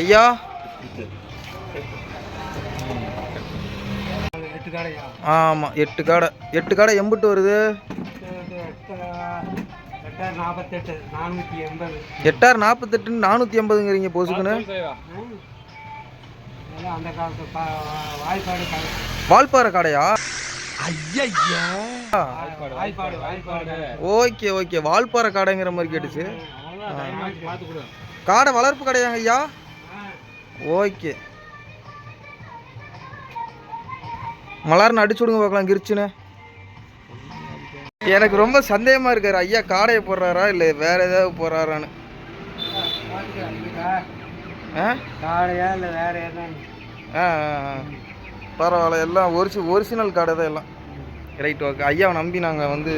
ஐயா. ஆமாம் எட்டு காடை. எட்டு காடை எம்பிட்டு வருது? எட்டாயிரம் நாற்பத்தெட்டு நானூற்றி நாற்பத்தெட்டுன்னு நானூற்றி எண்பதுங்கிறீங்க பொசுக்குன்னு. வால்பாறை கடையா? Okay okay. வால்பாறை கடைங்கிற மாதிரி கேட்டுச்சு. காடை வளர்ப்பு கடையாங்க ஐயா? ஓகே. மலர்னு அடிச்சு விடுங்க பார்க்கலாம் கிரிச்சுன்னு. எனக்கு ரொம்ப சந்தேகமா இருக்காரு ஐயா காடையை போடுறாரா இல்லை வேற ஏதாவது போடுறாரான்னு. காடையா இல்லை வேற ஆ. பரவாயில்ல எல்லாம் ஒரிஜி ஒரிஜினல் காடை தான் எல்லாம். ரைட் ஓகே ஐயாவை நம்பி நாங்கள் வந்து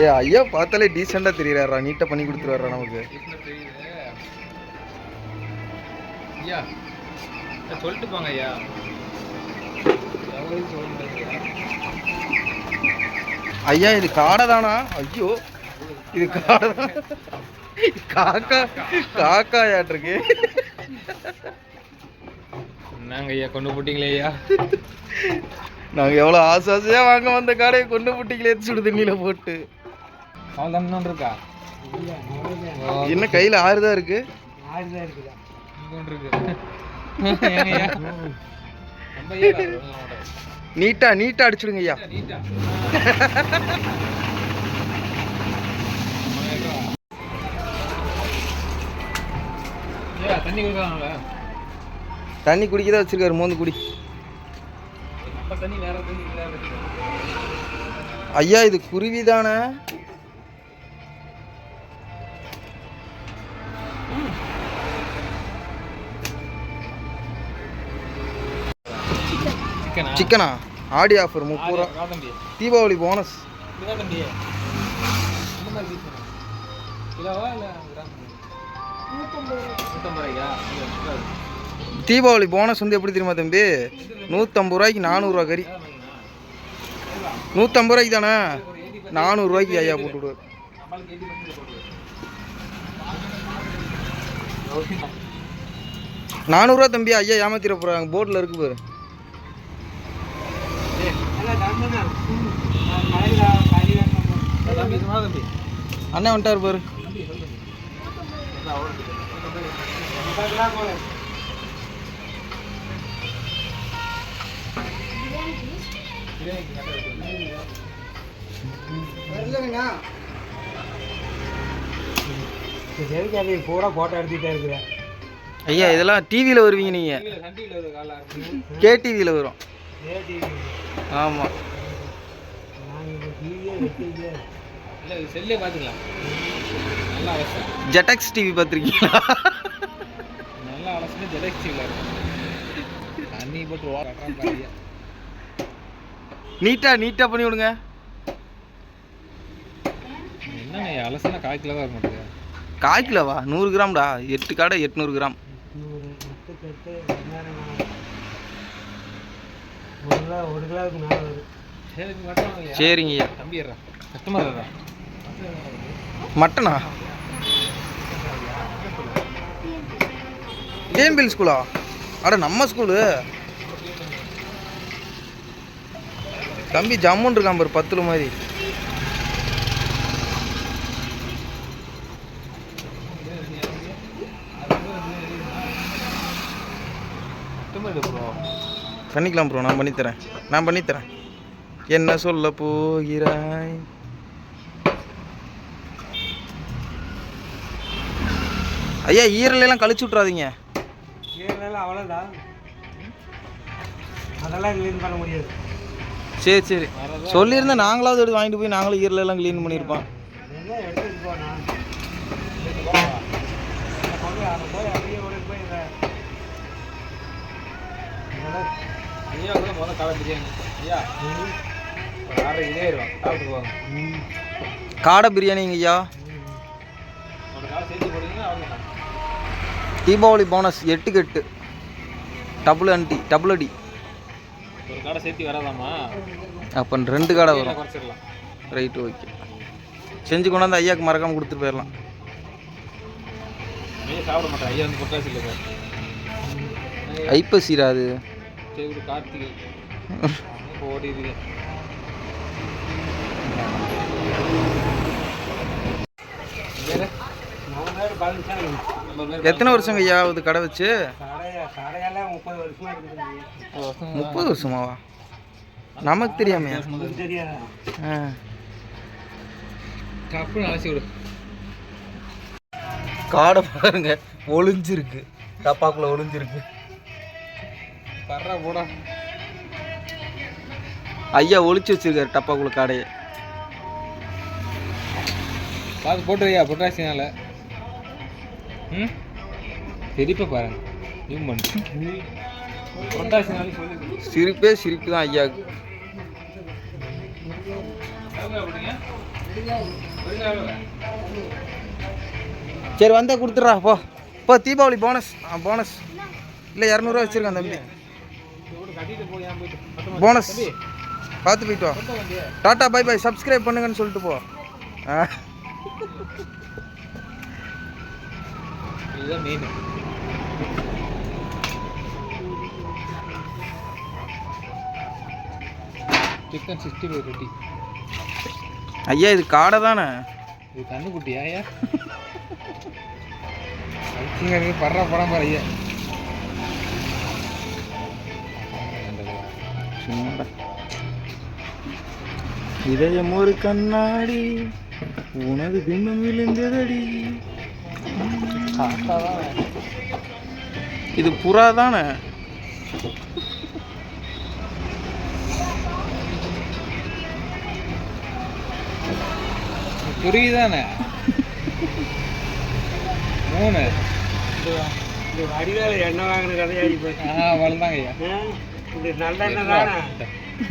ஏ ஐயா பார்த்தாலே டீசெண்டாக தெரியுறாரா நீட்டாக பண்ணி கொடுத்துருவாரா நமக்கு. ஐயா சொல்லிட்டு போங்க ஐயா. ஐயா? இது காடை தானா ஐயோ இது காடை தான் காக்கா காக்காயாட்டிருக்கு. என்னங்க ஐயா கொண்டு போட்டீங்களே ஐயா? நாங்கள் எவ்வளோ ஆசை ஆசையாக வாங்க வந்த காடையை கொண்டு போட்டிங்களே சுடு தண்ணியில் போட்டு. அவள் தான் இருக்கா? என்ன கையில் ஆறு தான் இருக்கு. இருக்குதா. நீட்டா நீட்டா அடிச்சுடுங்க ஐயா. தண்ணி கொடுக்கலாம்ல தண்ணி குடிக்க தான் வச்சிருக்காரு மோந்து குடி. ஐயா இது குருவி தானே சிக்கனா? ஆடி ஆஃபர் முப்பது ரூபா தீபாவளி போனஸ். தீபாவளி போனஸ் வந்து எப்படி தெரியுமா தம்பி? நூற்றம்பது ரூபாய்க்கு நானூறுரூவா கறி. நூற்றம்பது ரூபாய்க்கு தானே? நானூறுரூவாய்க்கு ஐயா போட்டு விடுவார். நானூறுரூவா தம்பி ஐயா ஏமாத்திர போகிறாங்க போர்டில் இருக்கு பாரு. அண்ணன் வந்துட்டார் பாரு. பூரா ஃபோட்டோ எடுத்துகிட்டே இருக்கிறேன் ஐயா இதெல்லாம் டிவியில் வருவீங்க நீங்கள் கேடிவியில் வரும். ஆமாம் இல்லை செல்லே பார்த்துக்கலாம். நல்லா அலசு ஜெட்டக்ஸ் டிவி பார்த்துருக்கீங்களா? நல்லா அலசுனா ஜெலக்ஸ் டிவியில் தண்ணி போட்டு நீட்டாக நீட்டாக பண்ணி விடுங்க. என்னங்க அலசுனா கால் கிலோ தான் இருக்க மாட்டேங்குது. கால் கிலோவா நூறு கிராம்டா? எட்டு கடை எட்நூறு கிராம் நூறு எட்டு கட்டு வெங்காயம் ஒரு கிலோ ஒரு கிலோவுக்கு மேலே வருது. சரி மட்டும் வாங்கய்யா. சரிங்க ஐயா. தம்பிடுறா கஸ்டமர் மட்டனா? டிஎன்பிஎல் ஸ்கூலா? அட நம்ம ஸ்கூலு. தம்பி ஜம்முன் இருக்கான் பாரு பத்துல மாதிரி கஸ்டமர் ப்ரோ பண்ணிக்கலாம் ப்ரோ நான் பண்ணித்தரேன். நான் பண்ணித்தரேன். என்ன சொல்ல போகிறாய்? ஐயா ஈரலெல்லாம் கழிச்சு விட்றாதீங்க கீரைலாம் அவ்வளோதான் அதெல்லாம் க்ளீன் பண்ண முடியாது. சரி சரி. சொல்லியிருந்தா நாங்களாவது எடுத்து வாங்கிட்டு போய் நாங்களும் ஈரலெல்லாம் க்ளீன் பண்ணியிருப்போம். போய் இதை ஐயா கூட முதல்ல காலை பிரியாணி. ஐயா. ஒரு கிலோ ஆயிரும் சாப்பிட்டு போவாங்க காடை பிரியாணிங்க ஐயா. ஒரு காலை சேர்த்து போடுறீங்கன்னா அவ்வளோதான் தீபாவளி போனஸ் எட்டுக்கு எட்டு டபுள் அண்டி டபுள் அடி. ஒரு கடை சேர்த்து வராதாமா அப்போ ரெண்டு கடை வரும். குறைச்சிடலாம். ரைட் ஓகே செஞ்சு கொண்டாந்து ஐயாக்கு மறக்காமல் கொடுத்துட்டு போயிடலாம். ஐயா சாப்பிட மாட்டேன் ஐயா வந்து பொட்டாசி இல்லை சார் ஐப்பசிரா அது கார்த்திகை. ஓடிடுது. எத்தனை வருஷங்க ஐயா ஆகுது கடை வச்சு? முப்பது வருஷமா வருஷமாவா? நமக்கு தெரியாமையா? காடை பாருங்க ஒளிஞ்சிருக்கு. டப்பாக்குள்ள ஒளிஞ்சிருக்கு. போடா. ஐயா ஒளிச்சு வச்சிருக்காரு டப்பாக்குள்ள காடையை. பார்த்து போட்டுருயா பொட்டாசினால ம்? சிரிப்பை பாருங்க. ஜூம் பண்ணு. சிரிப்பே சிரிப்பு தான் ஐயாவுக்கு சரி வந்தா கொடுத்துட்றா போ. போ தீபாவளி போனஸ் ஆ போனஸ் இல்லை இரநூறுவா வச்சிருக்கேன் தம்பி. போனஸ் பார்த்து போயிட்டு வா. டாட்டா பை பை சப்ஸ்கிரைப் பண்ணுங்கன்னு சொல்லிட்டு போ. இதுதான் மெயின் சிக்கன் சிக்ஸ்டி ஃபைவ் ரொட்டி ஐயா இது காடை தானே? இது கண்ணுக்குட்டியா ஐயா? படுற படம் பாரு ஐயா. சும்மாடா. இதயம் ஒரு கண்ணாடி உனது பிம்பம் விழுந்ததடி. இது புறா தானே? புரியுதானே? மூணு வடிவேல எண்ணெய் வாங்கின கதையாகி போச்சு ஆ வளர்ந்தாங்க ஐயா? இது நல்ல எண்ணெய் தானே?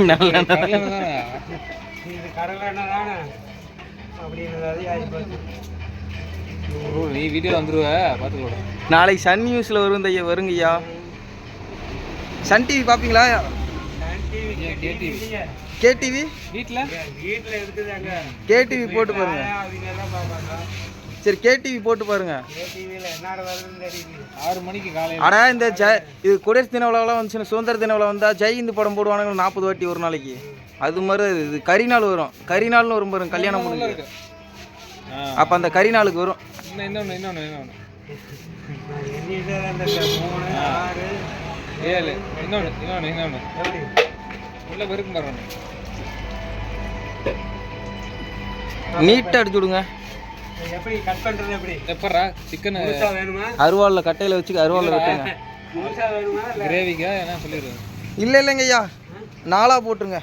இது நீ வீடியோ வந்துருவ பார்த்துக்கலாம் நாளைக்கு சன் நியூஸில் வரும் ஐயா வருங்க ஐயா. சன் டிவி பார்ப்பீங்களா? சன் டிவி ஏன் கேடிவி? வீட்டில் வீட்டுல இருக்குது கேடிவி போட்டு பாருங்க. சரி கேடிவி போட்டு பாருங்க. ஆறு மணிக்கு காலையில் அடா இந்த ஜ இது குடியரசு தின விழாவெல்லாம் வந்துச்சுன்னா சுதந்திர தின விழா வந்தால் ஜெய் இந்து படம் போடுவானுங்க நாற்பது வாட்டி ஒரு நாளைக்கு. அது மாதிரி இது. கரிநாள் வரும். கரிநாள்னு வரும் பாருங்க கல்யாணம் ஆ. அப்போ அந்த கரிநாளுக்கு வரும். இன்னும் இன்னொன்று இன்னொன்று ஏழு இன்னொன்று இன்னொன்று இன்னொன்று எப்படி? உள்ள பெருக்கும் பாருங்க. நீட்டாக அடிச்சு விடுங்க. எப்படி கட் பண்றது எப்படி? எப்பட்றா சிக்கன் வேணுமா? அருவாளில் கட்டையில் வச்சு அருவாளில் வெட்டுங்க. முழுசா வேணுமா இல்ல? கிரேவிக்கா என்ன சொல்லிடுறேன் இல்லை இல்லைங்க ஐயா. நாளாக போட்டுருங்க.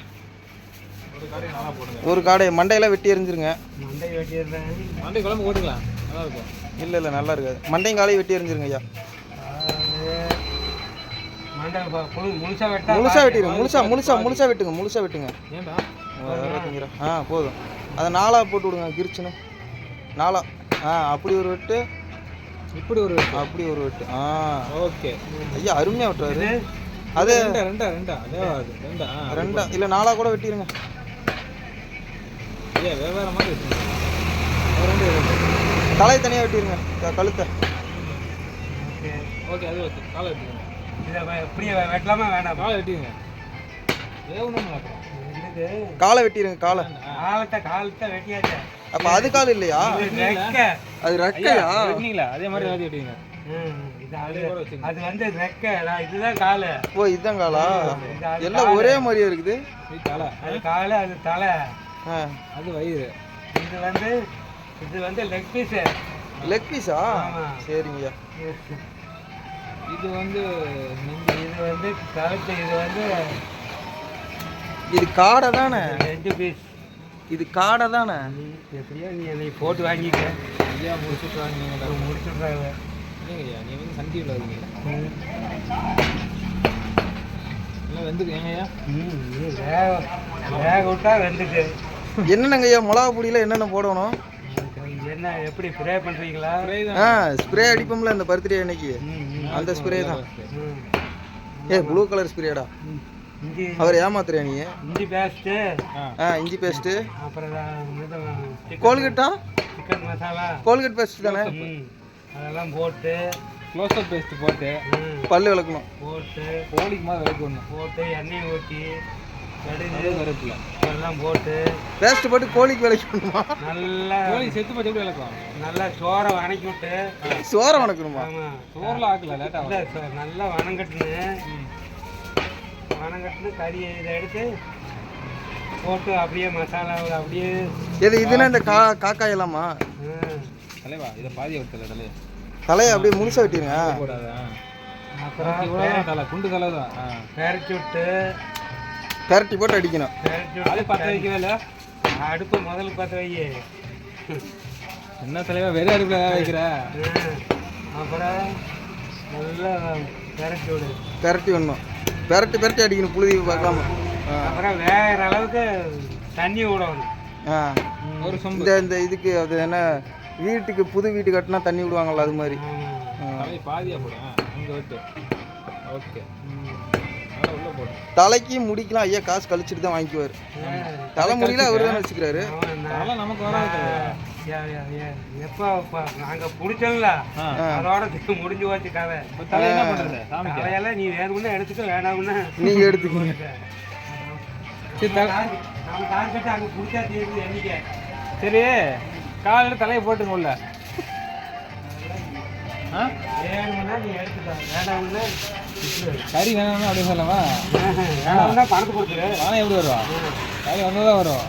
ஒரு காடையை மண்டையெல்லாம் வெட்டி எறிஞ்சிருங்க. மண்டை வெட்டிடுறேன் மண்டை குழம்பு போட்டுக்கலாம். நல்லா இருக்கும். இல்லை இல்லை நல்லா இருக்காது. மண்டையும் காலையும் வெட்டி எறிஞ்சிருங்க ஐயா. முழுசா வெட்டா வெட்டிடுங்க முழுசா முழுசா முழுசா வெட்டுங்க முழுசா வெட்டுங்க. ஆ போதும். அதை நாளாக போட்டு விடுங்க கிரிச்சுன்னு நாளா ஆ அப்படி ஒரு வெட்டு. இப்படி ஒரு அப்படி ஒரு வெட்டு. ஆ. ஓகே. ஐயா அருமையாக வெட்டுறாரு. அது ரெண்டா ரெண்டா ரெண்டா? அதே அது ரெண்டா. ஆ, ரெண்டா. இல்லை நாளாக கூட வெட்டிடுங்க ஐயா வெவ்வேறு மாதிரி வச்சுருங்க ரெண்டு தலையை தனியாக வெட்டிடுங்க கழுத்தை. ஓகே. ஓகே அது ஓகே காலை வெட்டிக்கோங்க இதை இப்படியே வெ- வெட்டலாமா? வேண்டாமா காலை வெட்டிக்கோங்க வேகணும் காலை வெட்டிடுங்க காலை. காலத்தை காலத்தை வெட்டியாச்சா. அப்போ அது கால் இல்லையா. அது ரெக்கையா? அதே மாதிரி ம், இது அது வந்து ரெக்கை. நான் இதுதான் காலு. ஓ இதுதான் காலா? எல்லாம் ஒரே மாதிரியே இருக்குது? இது தலை. அது காலு அது தலை. ஆ. அது வயிறு. இது வந்து இது வந்து லெக் பீஸு லெக் பீஸா ஆமா. சரிங்கய்யா. இது வந்து. இது வந்து கழுத்து இது வந்து இது காடை தானே? ரெண்டு பீஸ் இது காடை தானே? எப்படியோ நீ என்னை போட்டு வாங்கிக்க. ஐயா முடிச்சுட்டு வாங்க. முடிச்சுட்றாங்க. இல்லைங்க ஐயா நீ வந்து சன் டிவியில் இருக்கீங்க எல்லாம் வெந்துருக்கு ஏங்க ஐயா வேக வேக விட்டா வெந்துட்டு என்னென்னங்க ஐயா மிளகா பொடியில் என்னென்ன போடணும்? என்ன எப்படி ஃப்ரை பண்ணுறீங்களா ஆ ஸ்ப்ரே அடிப்போம்ல இந்த பர்த்டே அன்னைக்கு. அந்த ஸ்ப்ரே தான். ஏ ப்ளூ கலர் ஸ்ப்ரேடா அவர் ஏமாத்துறியா நீ? இஞ்சி பேஸ்ட்டு ஆ இஞ்சி பேஸ்ட்டு அப்புறம் கோல்கேட்டா சிக்கன் மசாலா கோல்கேட் பேஸ்ட் தானே? ம். அதெல்லாம் போட்டு. க்ளோஸ்அப் பேஸ்ட் போட்டு. ம், பல்லு விளக்கணும். போட்டு. கோழிக்கு மாதிரி விளக்கணும் போட்டு எண்ணெய் ஊற்றி கடுகு கருப்பில். எல்லாம் போட்டு. பேஸ்ட் போட்டு கோழிக்கு விளக்கணுமா நல்லா கோழி செத்து போச்சு எப்படி விளக்குவாங்க நல்லா சோறை வணக்கி விட்டு. சோற வணக்கணுமா? ஆமாம் சோறில் ஆக்கல லேட்டாக நல்லா வணங்கட்டுன்னு. வணங்கட்டுன்னு கறியை இதை எடுத்து போட்டு அப்படியே மசாலாவில் அப்படியே எது இதுனா இந்த கா காக்காய் எல்லாமா ம், தலைவா இதை பாதி எடுத்துல டலே தலையை அப்படியே முழுசா வெட்டிருங்க போடாதா? அப்புறம் தலை குண்டு தலை தான். பெரட்டி விட்டு பெரட்டி போட்டு அடிக்கணும். பெரட்டி அது விட்டு பற்ற வைக்கவே இல்லை? அடுப்பு முதல்ல பற்ற வை. என்ன தலைவா வெறும் அடுப்பில் வேக வைக்கிற? அப்புறம் நல்லா பெரட்டி விடு. பெரட்டி விடணும். பெரட்டி பெரட்டி அடிக்கணும் புழுதி பார்க்காம. அப்புறம் வேகிற அளவுக்கு தண்ணி விடணும் ஒரு சொம்பு. இந்த இந்த இதுக்கு அது என்ன வீட்டுக்கு புது வீட்டு கட்டினா தண்ணி விடுவாங்கல்ல அது மாதிரி. ஆமாம். ஆ. தலை பாதியாக போடும். அங்கே விட்டு. ஓகே. நல்லா உள்ளே போடும் தலைக்கு முடிக்கலாம் ஐயா காசு கழிச்சிட்டு தான் வாங்கிக்குவார். தலைமுடியில அவர் தானே வச்சுக்கிறாரு. நமக்கு வராது. எப்போ நாங்கள் பிடிச்சோம்ல ஆ. அதோட முடிஞ்சு போச்சு கதை. இப்போ தலை என்ன பண்ணுறது சாமிக்கு. கதையெல்லாம் நீ வேணும்னா எடுத்துக்க வேண்டாம்னா நீங்க எடுத்துக்கோங்க. நம்ம டார்கெட் அங்கே பிடிச்சா தீர்ந்து எண்ணிக்கை சரி காலையில் தலையை போட்டுங்க உள்ள ஆ? வேணும்னா நீ எடுத்துக்க வேண்டாம்னா விட்டுரு. கறி வேணும்னா அப்படியே சொல்லவா? வேண்டாம்னா பணத்தை கொடுத்துரு பணம் எப்படி வருவா? கறி வந்தால் தான் வரும்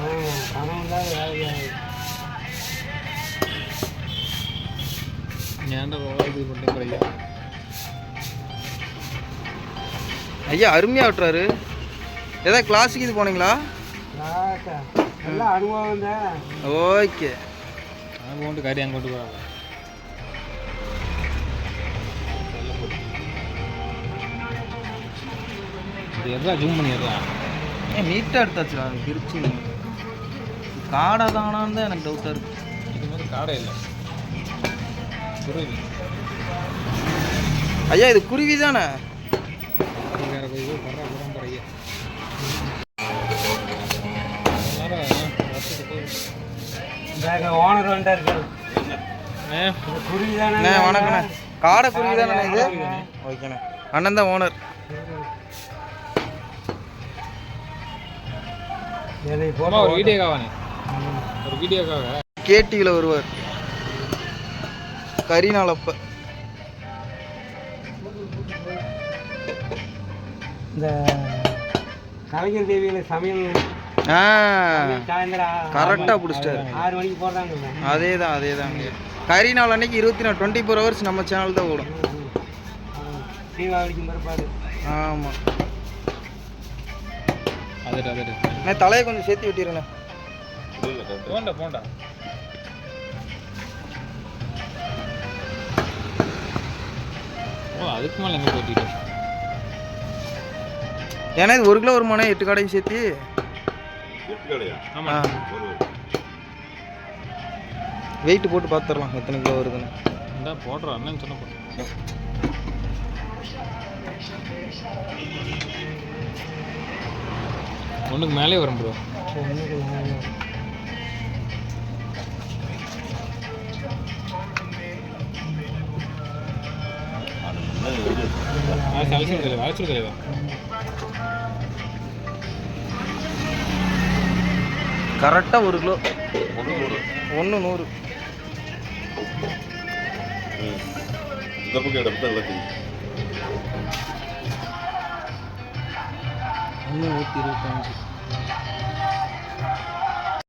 பணம் இல்லாத ஏன்டா இது பண்ணுறேன் ஐயா ஐயா அருமையா விட்டுறாரு ஏதாவது கிளாஸுக்கு இது போனீங்களா அனுபவம் தான் ஓகே அங்கே கொண்டு கறி அங்கே கொண்டு போகிறாங்க இது எவ்வளோ ஜூம் பண்ணிடலாம் ஏன் நீட்டாக எடுத்தாச்சுடா பிரிச்சு காடை தானான்னு தான் எனக்கு டவுட்டாக இருக்கு இது மாதிரி காடை இல்லை குருவி ஐயா இது குருவி தானே? ஓனர் வந்துட்டாரு குருவி தானே வணக்கண்ணே. காடை குருவி தானே இது? ஓகேண்ணே. அண்ணன் தான் ஓனர் ஒரு வீடியோக்காக. கேடிவியில் வருவார் கரிநாளப்ப. இந்த கலைஞர் தேவியில் சமையல் கரெக்டாக பிடிச்சிட்டாரு. ஆறு மணிக்கு போடுறாங்கல்ல. அதே தான் அதே தாங்க கரிநாள் அன்னைக்கு இருபத்தி நாலு டுவெண்ட்டி ஃபோர் ஹவர்ஸ் நம்ம சேனல் தான் ஓடும். ஆமாம் தலையை கொஞ்சம் சேர்த்து விட்டிருண்ணே போண்டா போண்டா அதுக்கு மேலே எங்கே போட்டிட்டு ஏன்னா இது ஒரு கிலோ வருமானே எட்டு கடையும் சேர்த்து. ஆமாம் வெயிட் போட்டு பார்த்துடலாம் எத்தனை கிலோ வருதுன்னு. இந்தா போடுறோம் அண்ணன் சொன்ன போடுறோம் ஒன்றுக்கு மேலே வரும் ப்ரோ அழைச்சிட்டு தலைவா அழைச்சிட்டு தலைவா கரெக்டாக ஒரு கிலோ. ஒன்று நூறு. இந்த பக்கம் எடுத்து எல்லாத்தையும் ஒன்று நூற்றி இருபத்தஞ்சு.